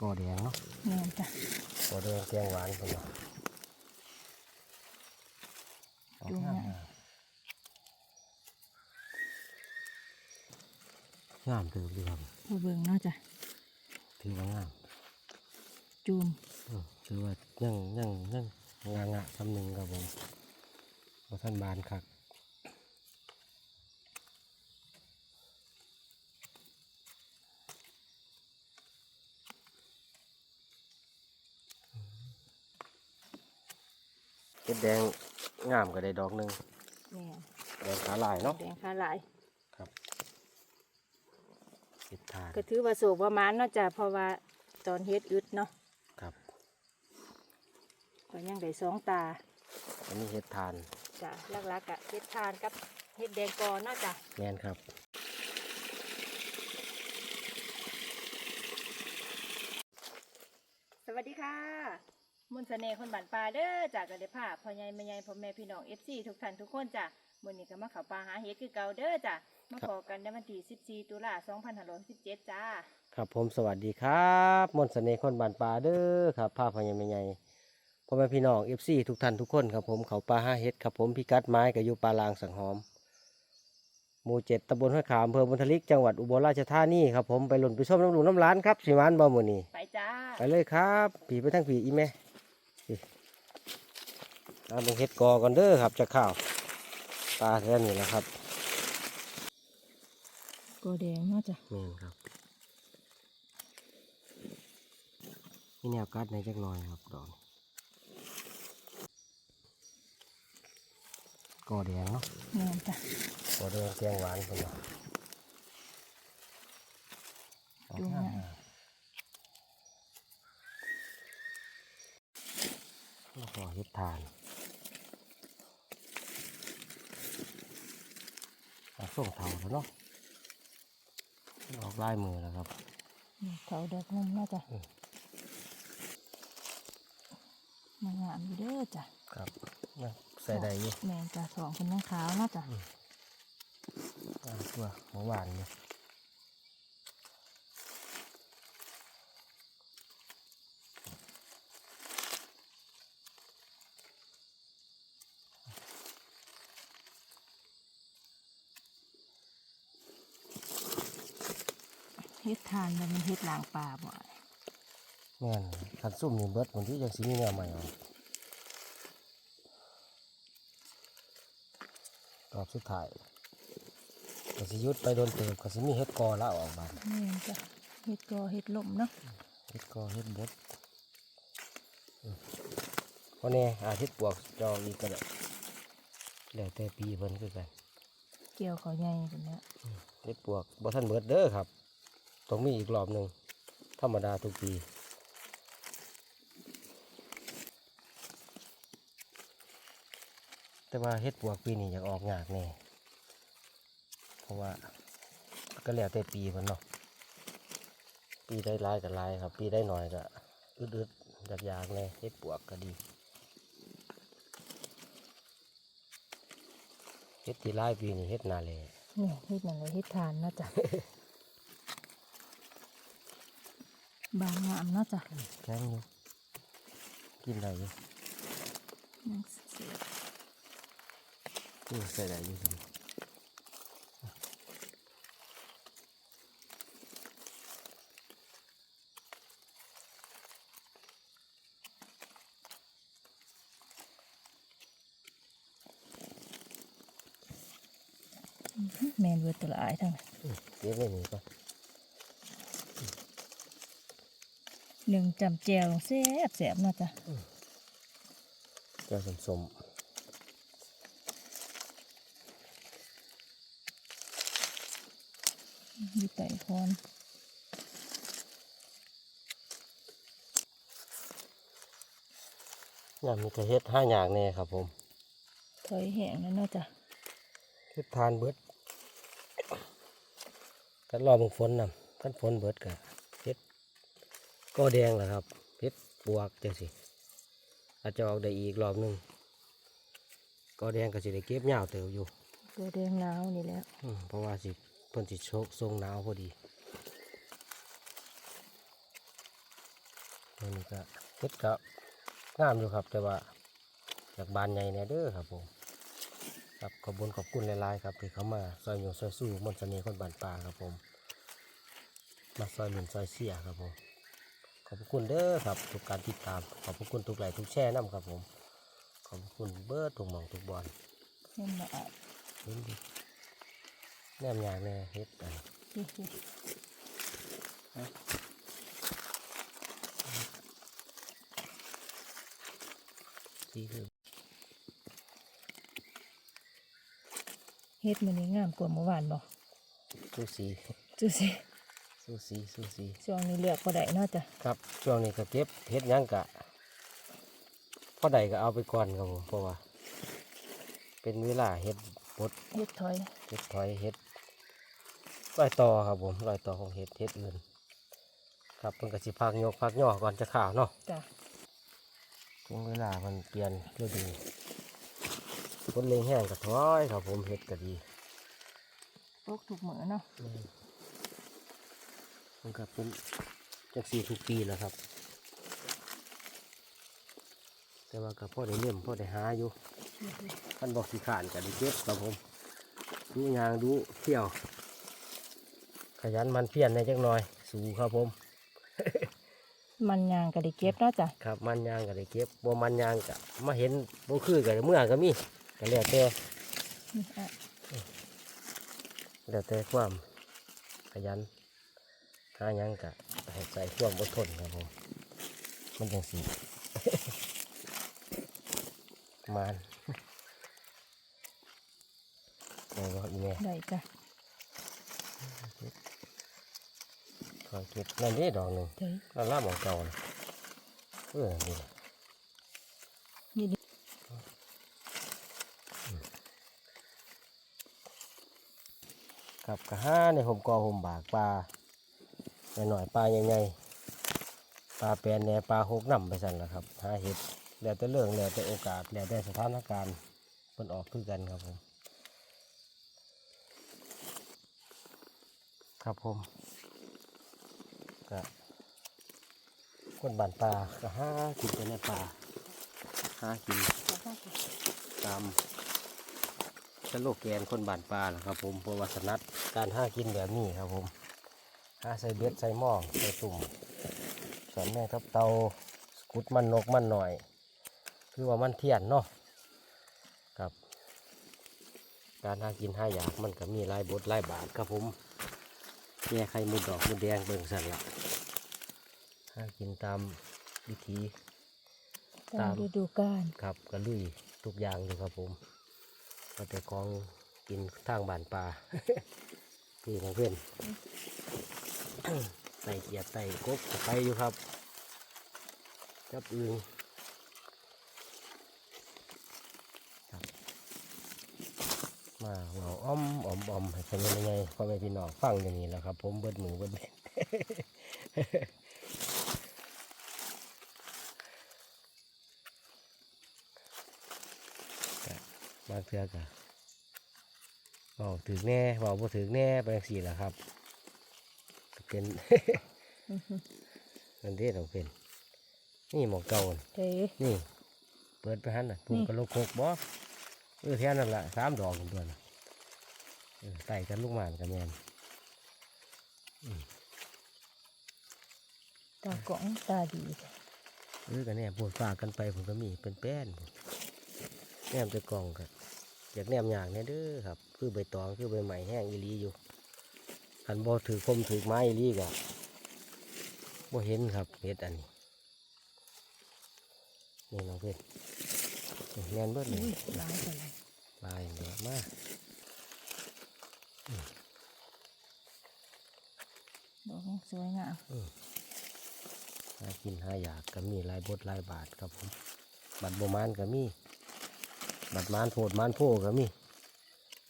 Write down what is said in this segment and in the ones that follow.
กอแดงเนาะแม่นจ้ะกอแดงแกงหวานคนเนาะออกดูงามง่ายงามถือดีครับผู้เบิ่งเนาะจ้ะถือว่างามจูมอืมถือว่ายังยังยังงางะคำหนึ่งครับผมพอท่านบานคัก เห็ดแดงงามก็ได้ดอกหนึ่งแม่นแดงขาลายเนาะแดงขาหลายครับเห็ดทานก็ถือว่าโศกประมาณเนาะจ้ะเพราะว่าตอนเฮ็ดอึดเนาะครับก็ยังได้สองตา อันนี้เห็ดทานจ้ะหลักๆอะเฮ็ดทานกับเฮ็ดแดงกอเนาะจ้ะแมนครับ สวัสดีค่ะมนต์เสน่ห์คนบ้าน ป่าเด้อจากกระเดพาพ่อใหญ่แม่ใหญ่พ่อแม่พี่น้อง FC ทุกท่านทุกคนจ้ะมื้อนี้ก็มาเข้าป่าหาเฮ็ดคือเก่าเด้อจ้ะมาพอกันในวันที่14ตุลา2567จ้า ครับผมสวัสดีครับ มนต์เสน่ห์คนบานปลาเด้อครับภาพพญาไม่ใหญ่พ่อแม่พี่น้องเอฟซีทุกท่านทุกคนครับผมเขาปลาห้าเฮ็ดครับผมพิกัดไม้กับอยู่ปลาลางสังหอม หมู่เจ็ดตำบลห้วยขามอำเภอบุญทลิกจังหวัดอุบลราชธานีครับผมไปหล่นไปส้มน้ำหลุมน้ำร้านครับสิมานบ่หมือนี่ไปจ้า ไปเลยครับ ผีไปทั้งผีอีแม่พี่ เอาลงเฮ็ดกอก่อนเด้อครับจะข้าวปลาแค่นี้แหละครับกอแดงเนาะจ้ะนี่นครับนี่แนวกัดในจักหน่อยครับดอกนี้กอแดงเนาะแม่นจ้ะกอแดงแกงหวานคนเนาะออกดูงามง่ายแล้วก็เฮ็ดทานเอา ส่งเท่าแล้วเนาะออกลายมือแล้วครับนี่เขาดอกนุ่มเนาะจ้ะอืมมางามอยู่เด้อจ้ะครับนะใส่ได้อยู่แม่นจ้ะสองคนยังขาวเนาะจ้ะอ่าตัวหมูหวานอยู่เฮ็ด ทานมันเป็นเฮ็ดล้างปลาบ่แม่นขันซุ่มนี่เบิดบางที่ยังสิมีแนวใหม่เอารอบสุดท้ายก็สิหยุดไปโดนเติบก็สิมีเฮ็ดกอละออกบานแม่นจ้ะเฮ็ดกอเฮ็ดลมเนาะเฮ็ดกอเฮ็ดบดอืมเพราะนี่อาเฮ็ดปวกจองอีกก็ได้แล้วแต่ปีเพิ่นคือกัน เกี่ยวเขาใหญ่เป็นเนี้ยเฮ็ดปวกบ่ทันเบิดเด้อครับ ต้องมีอีกรอบหนึ่งธรรมดาทุกปีแต่ว่าเฮ็ดปวกปีนี้อยากออกยากแน่เพราะว่าก็แล้วแต่ปีมันเนาะปีได้หลายก็หลายครับ ปีได้หน่อยก็อึดๆอยากยากๆแน่เฮ็ดปวกก็ดีเฮ็ดที่หลายปีนี่เฮ็ดนาเลยนี่เฮ็ดนั่นเลยเฮ็ดทานนาะจ้ะ บางงามเนาะจ้ะแข็งอยู่กินได้อยู่ยังเสียอือใส่ได้อยู่ครับแมนเวิร์ดแตละอายทั้งนั้นอือเก็บไว้นี่ก่อน หนึ่งจำแจวแซ่บแซ่บเนาะจ้ะแก้วสมอยู่ไต่คอนๆยามมีแต่เฮ็ดห้าอย่างแน่ครับผมถอยแห้งแล้วเนาะจ้ะเฮ็ดทานเบิดกันรอเบิ่งฝนนำกันฝนเบิดก็เฮ็ด ก็แดงแหละครับเฮ็ดปวกจังซี่อาจจะออกได้อีกรอบหนึงก็แดงก็สิได้เก็บยาวเติบอยู่ตัวแดงหนาวนี่แหล้วอืมเพราะว่าสิเพิ่นสิโชกทรงหนาวพอดีนี้ก็เฮ็ดก็งามอยู่ครับ แต่ว่าอยากบานใหญ่แน่เด้อครับผม ครับขอบคุญขอบคุณหลายๆครับที่เขามาซอยอยู่ซอยสู้มนต์เสน่ห์คนบ้านป่าครับผม มาซอยหนุนซอยเสียครับผม ขอบคุณเด้อครับทุกการติดตาม ขอบคุณทุกไลค์ทุกแชร์น้ำครับผม ขอบคุณเบิร์ดทุกหมองทุกบอลเห็นบ่อะเห็นดิแนมยางแน่เฮ็ดอันฮิฮิที่คือเฮ็ดมื้อนี้งามกว่าเมื่อวานบ่สู้สีจูสิ สู้สีสู้สีช่วงนี้เลือกบ่ได้เนาะจ้ะครับช่วงนี้ก็เก็บเฮ็ดหยังกะพอใดก็เอาไปก่อนครับผมเพราะว่า เป็นเวลาเฮ็ดบดเฮ็ดถอยเฮ็ดถอยเฮ็ดรอยต่อครับผมรอยต่อของเฮ็ดเฮ็ดอื่นครับเพิ่นก็สิพักยกพักย่อก่อนจะข่าวเนาะจ้ะถึงเวลามันเปลี่ยนฤดูฝนเล็งแห้งก็ถอยครับผมเฮ็ดก็ดี ตกทุกมื้อเนาะ มันก็เป็นจังสี่ทุกปีแหล้วครับ แต่ว่าก็พ่อได้เลี่ยมพ่อได้หาอยู่ท่านบอกสีขานก็ได้เก็บครับผมดูยางดูเที่ยว ขยันหมันเพียรในจักหน่อย สู้ครับผม มันยางก็ได้เก็บเนาะจ้ะครับ มันยางก็ได้เก็บบ่มันยางก็มาเห็นบ่คือก็เมื่อก็มีก็แล้วแต่นี่อะแล้วแต่ความขยัน หาหยังก็ให้ใส่ความอดทนครับผมมันจังสีมานได้บ่อีแม่ได้จ้ะขอเก็บนั่นนี่ดอกหนึ่งเด้ยนั่นล่ามของเก่านะเออนี่ล่ะนี่ดิกับกระห้าในห่มกอห่มบากปลา หน่อยปลาใหญ่ๆปลาแปลนแหน่ปลาหกน้ำไปสั่นละครับหาเห็ดแล้วแต่เรื่องแล้วแต่โอกาสแล้วแต่สถานการณ์มันออกคือกันครับผมครับผมก็คนบ้านปลาก็หากินไปในป่าหากินตามสโลกแกนคนบ้านปลาแหละครับผมเพราะว่าสนัดการหากินแบบนี้ครับผม หาใส่เบ็ดใส่หม้อใส่ตุ่มสอนแม่ครับเตาสกุดมันนกมันหน่อย คือว่ามันเทียนเนาะครับ การหากินหาอยากมันก็มีหลายบทหลายบาทครับผมแย่ไข่มุดดอกมุดแดงเบิ่งสันละหากินตามวิธีตามฤดูกาลครับกระลุยทุกอย่างอยู่ครับผมก็แต่ของกินทางบ้านปลาพี่ของเพื่อน ไต่เกียดไต่กบไปอยู่ครับ จับอึงครับมาเราอ้อมอ้อมอ้อมให้เป็นยังไงพ่อแม่พี่น้องฟังอย่างนี้แล้วครับ ผมเบิดหมูเบิดเบ็ดบางเทือกะเบาถึงแน่เบาบ่ถึงแน่ไปสี่แหละครับ เป็นอือฮึนั่นเด้ต้องเป็น นี่หมองเก่าน่ะเด้ยนี่ เปิดไปหันน่ะปุ่มนี่กระโหลกโคกบ่เออแท่นั่นละสามดอกตัวน่ะเออไต่กันลูกหมานกันแมนตากล่องตาดีจ้ะเออกันแน่ปวดฝากกันไปผมก็มีเป็นแป้นผมแนมจะกล่องกันอยากแนมอย่างแน่เด้อครับ คือใบตองคือใบใหม่แห้งอีหลีอยู่ คันบ่ถือคมถือไม้อีหลีกะบ่เห็นครับเห็ดอันนี้นี่น้องเพื่อนนี่แน่นเบิดเลอุ้ยยหลายจังเลยลายเดียวมาดอกสวยงามหากินหาอยากก็มีหลายบทหลายบาทครับผมบัตรโบมานก็มี บัตรมานโพดมานโพก็มี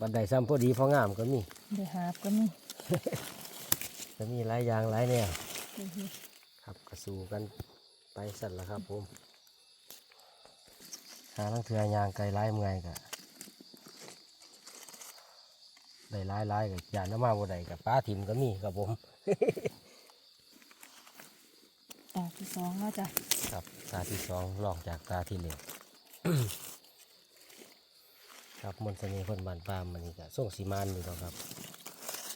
บัตรใดซ้ำพอดีพองามก็มีได้หาบก็มี ก็มีหลายอย่างหลายแนวอือฮึครับกระสูกันไปสั่นละครับผมหาลังเทือยางไกลไล่เมื่อยกะได้หลายหลายกับยานน้ำมาบ่ได้กับป้าถิ่มก็มีครับผมตากที่สองเนาะจ้ะครับตาที่สองลองจากตาที่เหลือครับมนต์เสน่ห์คนบ้านปามมันนี่ก็ส่งสีมานอยู่แล้วครับ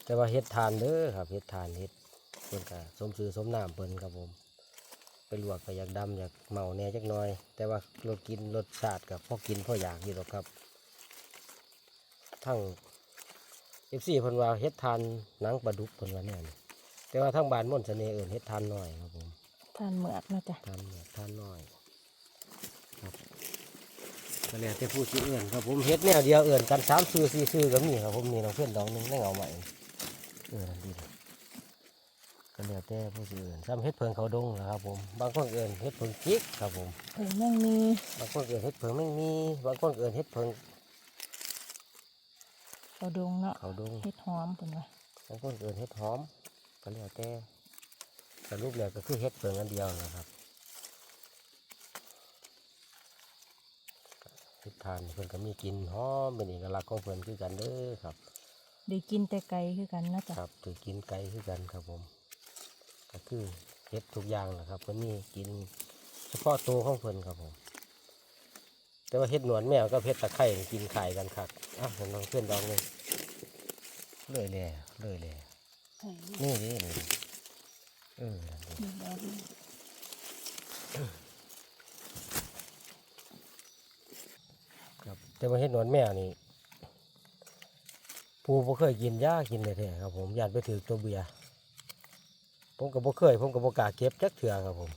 แต่ว่าเฮ็ดทานเด้อครับเฮ็ดทานเฮ็ดเพิ่นก็สมชื่อสมน้ำเพิ่นครับผม ไปลวกก็อยากดำอยากเมาแหน่จักหน่อย แต่ว่ารสกินรสชาติกับพอกินพออยากอยู่หรอกครับ ทั้งเอฟซีเพิ่นว่าเฮ็ดทานหนังปลาดุกเพิ่นว่าแน่นี่แต่ว่าทั้งบ้านมนต์เสน่ห์เอื่นเฮ็ดทานน้อยครับผมทานเหมือกเนาะจ้ะทานเนี่ยทานน้อยครับก็แล้วแต่ผู้ชื่อเอื่นครับผมเฮ็ดแนวเดียวเอื่นกันสามซื้อสี่ซื้อก็มีครับผมนี่น้องเพื่อนดอกหนึงได้เงาใหม่ เออนั่นดีเลยก็แล้วแต่ผู้ชื่อเอื่นซ้ำเฮ็ดเพิงเขาดงนะครับผม บางคนเอื่นเฮ็ดเพิงจิกครับผมเพิ่งยังมี บางคนเอื่นเฮ็ดเพิงไม่มี บางคนเอื่นเฮ็ดเพิงเขาดงเนาะเขาดงเฮ็ดหอมเพิ่นว่าบางคนเอื่นเฮ็ดหอม ก็แล้วแต่สรุปแล้วก็คือเฮ็ดเพิงอันเดียวนะครับเฮ็ดทานเพิ่นก็มีกลินหอมเป็นเอกลักษณ์ของเพิ่นคือกันเด้อครับ ได้กินแต่ไก่คือกันเนาะจ้ะครับถือกินไก่คือกันครับผม ก็คือเฮ็ดทุกอย่างแหละครับเพิ่นมีกินเฉพาะตัวของเพิ่นครับผม แต่ว่าเฮ็ดหนวดแมวกับเฮ็ดตะไคร่กินไข่กันครับอะเห็นน้องเพื่อนดองเลยเลยแหล่เลยแหล่ไก่นี่ดินี่เออนั่นดิมีแล้วด้วยครับแต่ว่าเฮ็ดหนวดแมวนี่ ผู้บ่เคยกินยากินเลยแท้ครับผมยานไปถือตัวเบียร์ผมก็บ่เคย ผมก็บ่กล้าเก็บจักเถื่อครับผม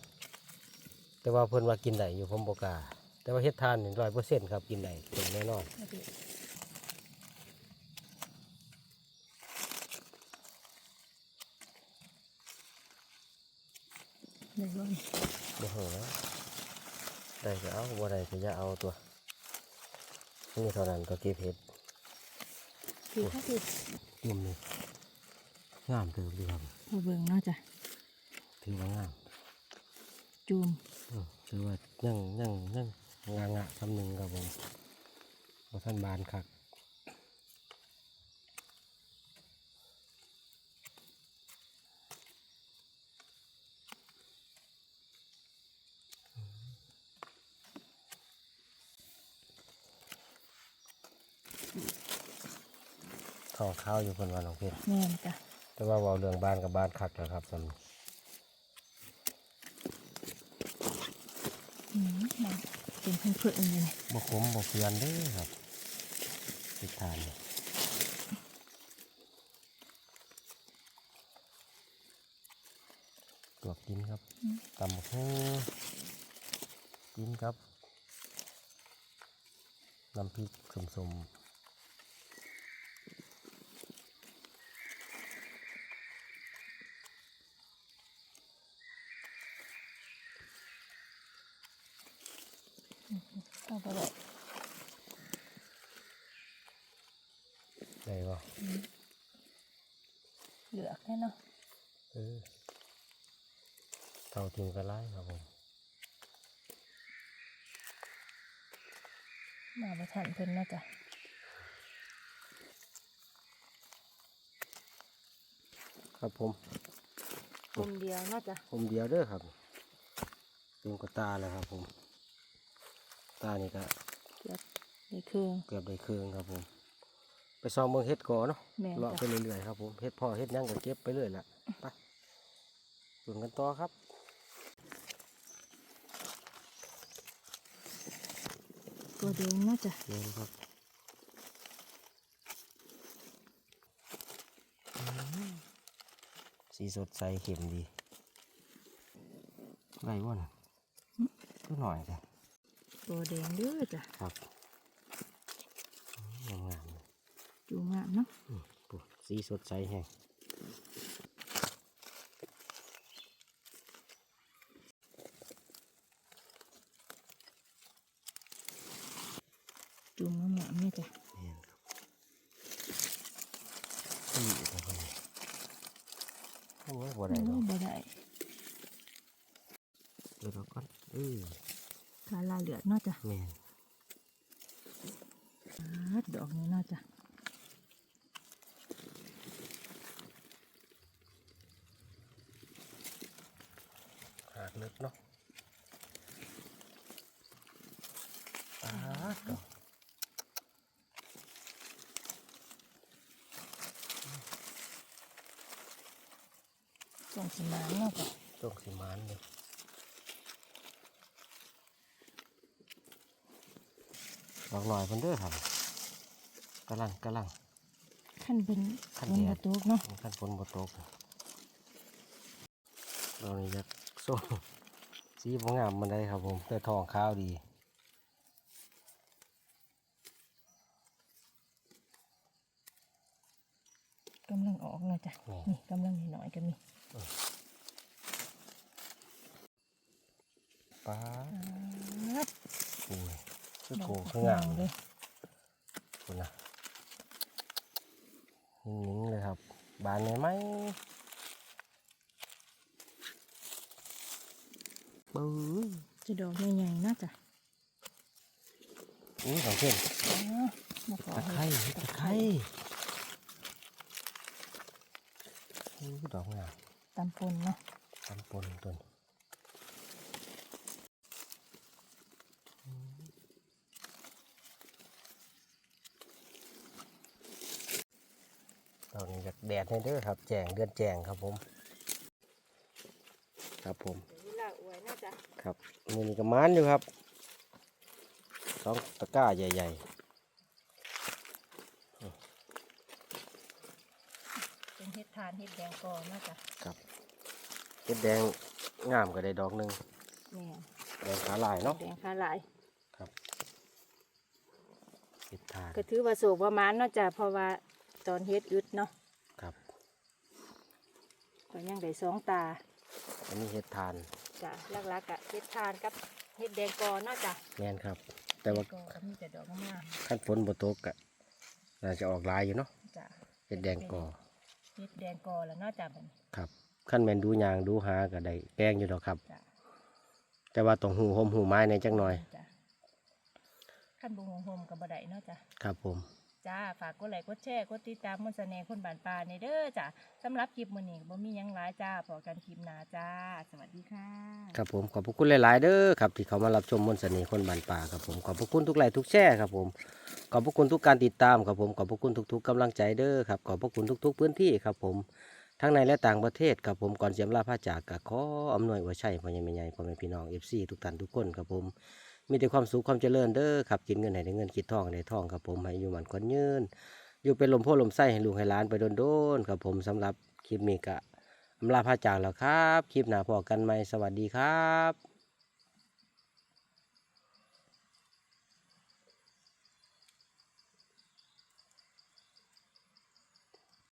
แต่ว่าเพิ่นว่ากินได้อยู่ผมบ่กล้าแต่ว่าเฮ็ดทานนี่ร้อยเปอร์เซ็นต์ครับกินได้เป็นแน่นอนเอาดิได้บ่นี่บ่ฮู้นะได้ก็เอาบ่ได้ก็อย่าเอาตัวนี่เท่านั้นก็เก็บเห็ด คือถ้าคือยุ่มนี่งามเติบดีครับมาเบิ่งเนาะจ้ะถือว่างามจูมอือถือว่ายังยังยังงางะคำหนึ่งครับผมบ่ท่านบานคัก ท้องข้าวอยู่คนวันของเพชรแม่นจ้ะแต่ว่าเว่าเรื่องบ้านกับบ้านคักแล้วครับสำอืมมันเป็นเพื่อนๆอยู่นี่บ่ขมบ่เพียนเด้อครับติดทานเนี่ยตัวกินครับตำบักหูกินครับน้ำพริกสม เอาไปเลยๆได้บ่เหลือกแน่เนาะเออเท่าทิ้งก็ไล่ครับผมมาประทันเพิ่นเนาะจ้ะครับผมกลุ่มเดียวเนาะจ้ะผมเดียวเด้อครับเต็มกระตาแล้วครับผมตานี่ก็เกือบนี่คือเกือบได้เครื่องครับผม ไปซ้อมเมืองเฮ็ดก่อนเนาะแม่นเลาะจ้ะไปเรื่อยๆครับผมเฮ็ดพ่อเฮ็ดหยังก็เก็บไปเรื่อยละไปส่วนกันต่อครับ ตัวเดียวเนาะจ้ะนี่ครับอืมสีสดใสเข็มดีไรวะน่ะก็หน่อยจ้ะ ตัวแดงเด้อจ้ะครับงามงามๆเลยจูงามเนาะอืมปุ๊บสีสดใสแฮงจูงงามๆเนี่ยจ้ะนี่ครับสีอะไรกันเนี่ยอันนี้บ่ได้โอ้ดอกบ่ได้เดี๋ยวเราก่อนเออ ทาลายเหลือดเนาะจ้ะแม่นอาดดอกนี้เนาะจ้ะหาากเลิกเนาะปาดดอกส่งสิมาเนาะจ้ะตกสิมานเลย ดอกหน่อยเพิ่นเด้อครับกำลังกำลัง ขั้นเป็นขั้นบนแดปดระตูเนาะขั้นฝนบ่ตกดอกนี้จะส้มสีบ่งามมันได้ครับผมแต่ทองขาวดีกำลังออกเนาะจ้ะนี่นี่กำลังนิดหน่อยก็มีป้าดครับโอ้ย คือดโกอกคืองามเลเลยยคุณนะนิ่งๆเลยครับ บานไหมไหมปื้อจะดอกใหญ่ๆเนาะจ้ะอุ้ยสองเส้นอ๋อมาขอตะไคร้ตะไคร้อู้ดอกงามตำปนเนาะตำปนต้นตอนนี้จาก แดดให้เด้อครับแจงเดือนแจงครับผม ครับผมเดี๋ยวเวลาอวยเนาะจ้ะครับมือนี้ก็มานอยู่ครับสองตะกร้าใหญ่เป็นเห็ดทานเห็ดแดงกอเนาะจ้ะๆ ครับเห็ดแดงงามก็ได้ดอกหนึ่งนี่แดงขาลายเนาะแดงขาหลายครับเห็ดทานก็ถือว่าโศกประมาณเนาะจ้ะเพราะว่าตอนเฮ็ดอึดเนาะครับ ก็ยังได้สองตาอันนี้เห็ดทานจ้ะลักๆกะเฮ็ดทานกับเฮ็ดแดงกอเนาะจ้ะแม่นครับ แต่ว่าแดงกอก็มีแต่ดอกงามขั้นฝนบ่ตกก็น่าจะออกลายอยู่เนาะๆจ้ะเห็ดแดงกอเฮ็ดแดงกอแล้วเนาะจ้ะบัดนี้ครับขั้นแมนดูยางดูหาก็ได้แกงอยู่ดอกครับ จ้ะแต่ว่าต้องหูหมหูไม้ในจังหน่อย จ้ะขั้นบุงโฮมกับบ่ได้เนาะจ้ะครับผม จ้า ฝากกดไลค์กดแชร์กดติดตามมนต์เสน่ห์คนบานป่าในเด้อจ้ะสำหรับคลิปมื้อนี้บ่มีหยังหลายจ้าพอกันคลิปหน้าจ้า สวัสดีค่ะ ครับผมขอบพระคุณหลาย ๆ เด้อครับที่เขามารับชมมนต์เสน่ห์คนบานป่าครับผมขอบพระคุณทุกไลค์ทุกแชร์ครับผมขอบพระคุณทุกการติดตามครับผมขอบพระคุณทุก ๆกำลังใจเด้อครับขอบพระคุณทุก ๆ พื้นที่ครับผมทั้งในและต่างประเทศครับผมก่อนเสียมลาพระจากกับขออำนวยว่าใช่พ่อใหญ่แม่ใหญ่พ่อแม่พี่น้องเอฟซีทุกท่านทุกคนครับผม มีแต่ความสุขความเจริญเด้อครับกินเงินให้ได้เงินคิดทองให้ได้ทองครับผมให้อยู่มันคนยืนอยู่เป็นลมโพลมไส้ให้ลูกให้หลานไปโดนๆครับผมสำหรับคลิปนี้ก็อำลาพระจากแล้วครับ คลิปหน้าพอกันไหมสวัสดีครับ